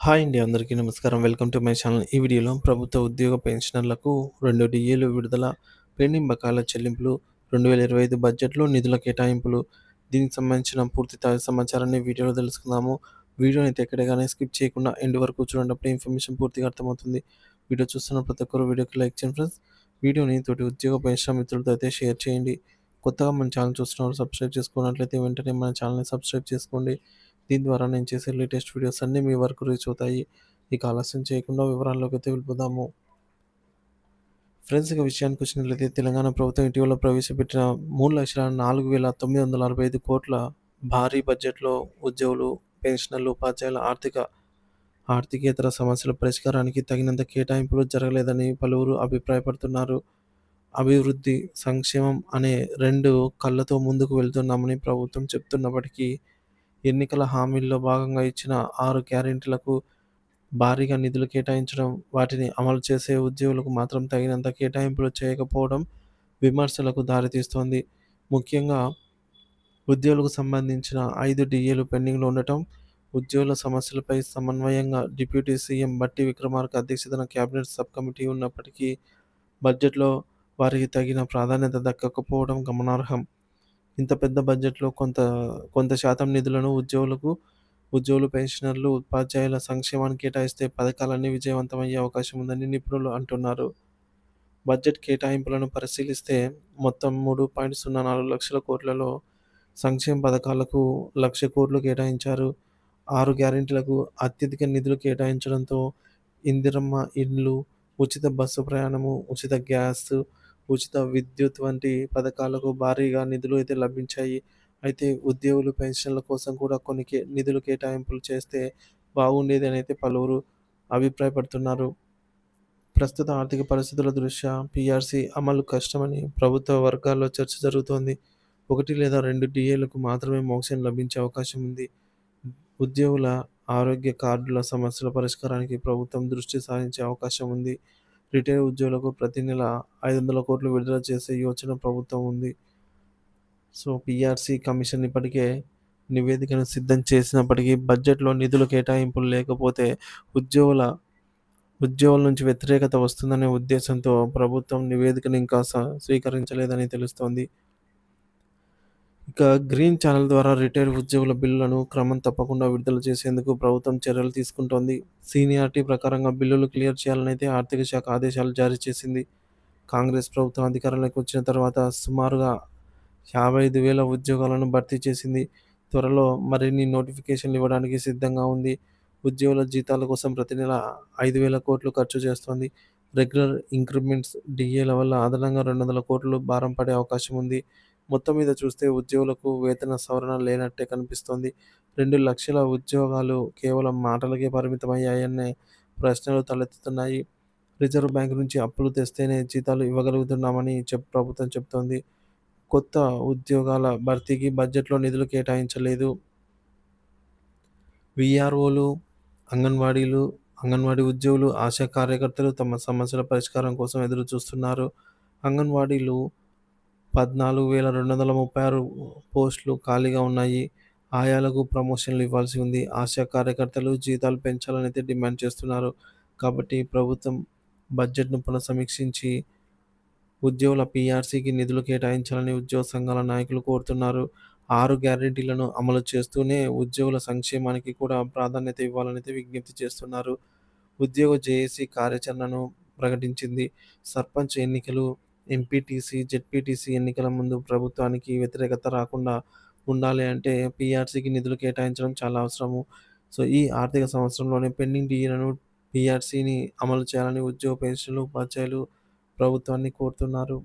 Hi అండి అందరికీ నమస్కారం. Welcome to my channel. ఈ వీడియోలో ప్రభుత్వ ఉద్యోగ పెన్షనర్లకు రెండు డిఏలు విడుదల పెండింగ్ బకాయిల చెల్లింపులు రెండు వేల ఇరవై ఐదు బడ్జెట్లో నిధుల కేటాయింపులు. దీనికి సంబంధించిన పూర్తి తాజా సమాచారాన్ని వీడియోలో తెలుసుకుందాము. వీడియోని అయితే ఎక్కడగానే స్కిప్ చేయకుండా ఎండ్ వరకు చూడండి ఇన్ఫర్మేషన్ పూర్తిగా అర్థమవుతుంది. వీడియో చూస్తున్న ప్రతి ఒక్కరు వీడియోకి లైక్ చేయండి ఫ్రెండ్స్. వీడియోని తోటి ఉద్యోగ పెన్షన్ మిత్రులతో అయితే షేర్ చేయండి. కొత్తగా మన ఛానల్ చూస్తున్నారు సబ్స్క్రైబ్ చేసుకున్నట్లయితే వెంటనే మన ఛానల్ని సబ్స్క్రైబ్ చేసుకోండి. దీని ద్వారా నేను చేసే లేటెస్ట్ వీడియోస్ అన్నీ మీ వరకు రీచ్ అవుతాయి. ఇక ఆలస్యం చేయకుండా వివరాల్లోకి అయితే వెళ్ళిపోదాము ఫ్రెండ్స్ ఇక విషయానికి వచ్చినట్లయితే తెలంగాణ ప్రభుత్వం ఇటీవల ప్రవేశపెట్టిన మూడు లక్షల నాలుగు వేల తొమ్మిది వందల అరవై ఐదు కోట్ల భారీ బడ్జెట్లో ఉద్యోగులు పెన్షనర్లు ఉపాధ్యాయుల ఆర్థిక ఆర్థికేతర సమస్యల పరిష్కారానికి తగినంత కేటాయింపులు జరగలేదని పలువురు అభిప్రాయపడుతున్నారు. అభివృద్ధి సంక్షేమం అనే రెండు కళ్ళతో ముందుకు వెళ్తున్నామని ప్రభుత్వం చెప్తున్నప్పటికీ ఎన్నికల హామీల్లో భాగంగా ఇచ్చిన ఆరు గ్యారెంటీలకు భారీగా నిధులు కేటాయించడం వాటిని అమలు చేసే ఉద్యోగులకు మాత్రం తగినంత కేటాయింపులు చేయకపోవడం విమర్శలకు దారితీస్తోంది. ముఖ్యంగా ఉద్యోగులకు సంబంధించిన ఐదు డిఏలు పెండింగ్లో ఉండటం ఉద్యోగుల సమస్యలపై సమన్వయంగా డిప్యూటీ సీఎం బట్టి విక్రమార్క అధ్యక్షతన కేబినెట్ సబ్ కమిటీ ఉన్నప్పటికీ బడ్జెట్లో వారికి తగిన ప్రాధాన్యత దక్కకపోవడం గమనార్హం. ఇంత పెద్ద బడ్జెట్లో కొంత కొంత శాతం నిధులను ఉద్యోగులకు ఉద్యోగులు పెన్షనర్లు ఉపాధ్యాయుల సంక్షేమానికి కేటాయిస్తే పథకాలన్నీ విజయవంతమయ్యే అవకాశం ఉందని నిపుణులు అంటున్నారు. బడ్జెట్ కేటాయింపులను పరిశీలిస్తే మొత్తం మూడు పాయింట్ సున్నా నాలుగు లక్షల కోట్లలో సంక్షేమ పథకాలకు లక్ష కోట్లు కేటాయించారు. ఆరు గ్యారెంటీలకు అత్యధిక నిధులు కేటాయించడంతో ఇందిరమ్మ ఇండ్లు ఉచిత బస్సు ప్రయాణము ఉచిత గ్యాస్ ఉచిత విద్యుత్ వంటి పథకాలకు భారీగా నిధులు అయితే లభించాయి. అయితే ఉద్యోగులు పెన్షన్ల కోసం కూడా కొన్ని కే నిధులు కేటాయింపులు చేస్తే బాగుండేది అని అయితే పలువురు అభిప్రాయపడుతున్నారు. ప్రస్తుత ఆర్థిక పరిస్థితుల దృష్ట్యా పీఆర్సీ అమలు కష్టమని ప్రభుత్వ వర్గాల్లో చర్చ జరుగుతోంది. ఒకటి లేదా రెండు డిఏలకు మాత్రమే మోక్షం లభించే అవకాశం ఉంది. ఉద్యోగుల ఆరోగ్య కార్డుల సమస్యల పరిష్కారానికి ప్రభుత్వం దృష్టి సారించే అవకాశం ఉంది. రిటైర్ ఉద్యోగులకు ప్రతి నెల ఐదు వందల కోట్లు విడుదల చేసే యోచన ప్రభుత్వం ఉంది. సో పిఆర్సీ కమిషన్ ఇప్పటికే నివేదికను సిద్ధం చేసినప్పటికీ బడ్జెట్లో నిధుల కేటాయింపులు లేకపోతే ఉద్యోగుల ఉద్యోగుల నుంచి వ్యతిరేకత వస్తుందనే ఉద్దేశంతో ప్రభుత్వం నివేదికను ఇంకా స్వీకరించలేదని తెలుస్తోంది. ఇక గ్రీన్ ఛానల్ ద్వారా రిటైర్డ్ ఉద్యోగుల బిల్లులను క్రమం తప్పకుండా విడుదల చేసేందుకు ప్రభుత్వం చర్యలు తీసుకుంటోంది. సీనియారిటీ ప్రకారంగా బిల్లులు క్లియర్ చేయాలని అయితే ఆర్థిక శాఖ ఆదేశాలు జారీ చేసింది. కాంగ్రెస్ ప్రభుత్వం అధికారంలోకి వచ్చిన తర్వాత సుమారుగా యాభై ఐదు వేల ఉద్యోగాలను భర్తీ చేసింది. త్వరలో మరిన్ని నోటిఫికేషన్లు ఇవ్వడానికి సిద్ధంగా ఉంది. ఉద్యోగుల జీతాల కోసం ప్రతి నెల ఐదు వేల కోట్లు ఖర్చు చేస్తోంది. రెగ్యులర్ ఇంక్రిమెంట్స్ డిఏల వల్ల అదనంగా రెండు వందల కోట్లు భారం పడే అవకాశం ఉంది. మొత్తం మీద చూస్తే ఉద్యోగులకు వేతన సవరణ లేనట్టే కనిపిస్తోంది. రెండు లక్షల ఉద్యోగాలు కేవలం మాటలకే పరిమితమయ్యాయనే ప్రశ్నలు తలెత్తుతున్నాయి. రిజర్వ్ బ్యాంక్ నుంచి అప్పులు తెస్తేనే జీతాలు ఇవ్వగలుగుతున్నామని చెప్ ప్రభుత్వం చెప్తోంది. కొత్త ఉద్యోగాల భర్తీకి బడ్జెట్లో నిధులు కేటాయించలేదు. విఆర్ఓలు అంగన్వాడీలు అంగన్వాడీ ఉద్యోగులు ఆశా కార్యకర్తలు తమ సమస్యల పరిష్కారం కోసం ఎదురు చూస్తున్నారు అంగన్వాడీలు పద్నాలుగు వేల రెండు వందల ముప్పై ఆరు పోస్టులు ఖాళీగా ఉన్నాయి. ఆయాలకు ప్రమోషన్లు ఇవ్వాల్సి ఉంది. ఆశా కార్యకర్తలు జీతాలు పెంచాలని అయితే డిమాండ్ చేస్తున్నారు. కాబట్టి ప్రభుత్వం బడ్జెట్ను పునఃసమీక్షించి ఉద్యోగుల పీఆర్సీకి నిధులు కేటాయించాలని ఉద్యోగ సంఘాల నాయకులు కోరుతున్నారు. ఆరు గ్యారెంటీలను అమలు చేస్తూనే ఉద్యోగుల సంక్షేమానికి కూడా ప్రాధాన్యత ఇవ్వాలని విజ్ఞప్తి చేస్తున్నారు. ఉద్యోగ జేఏసీ కార్యాచరణను ప్రకటించింది. సర్పంచ్ ఎన్నికలు ఎంపీటీసీ జెడ్పీటీసీ ఎన్నికల ముందు ప్రభుత్వానికి వ్యతిరేకత రాకుండా ఉండాలి అంటే పీఆర్సీకి నిధులు కేటాయించడం చాలా అవసరము. సో ఈ ఆర్థిక సంవత్సరంలోనే పెండింగ్ డిఈలను పీఆర్సీని అమలు చేయాలని ఉద్యోగ పెన్షన్లు ఉపాధ్యాయులు ప్రభుత్వాన్ని కోరుతున్నారు.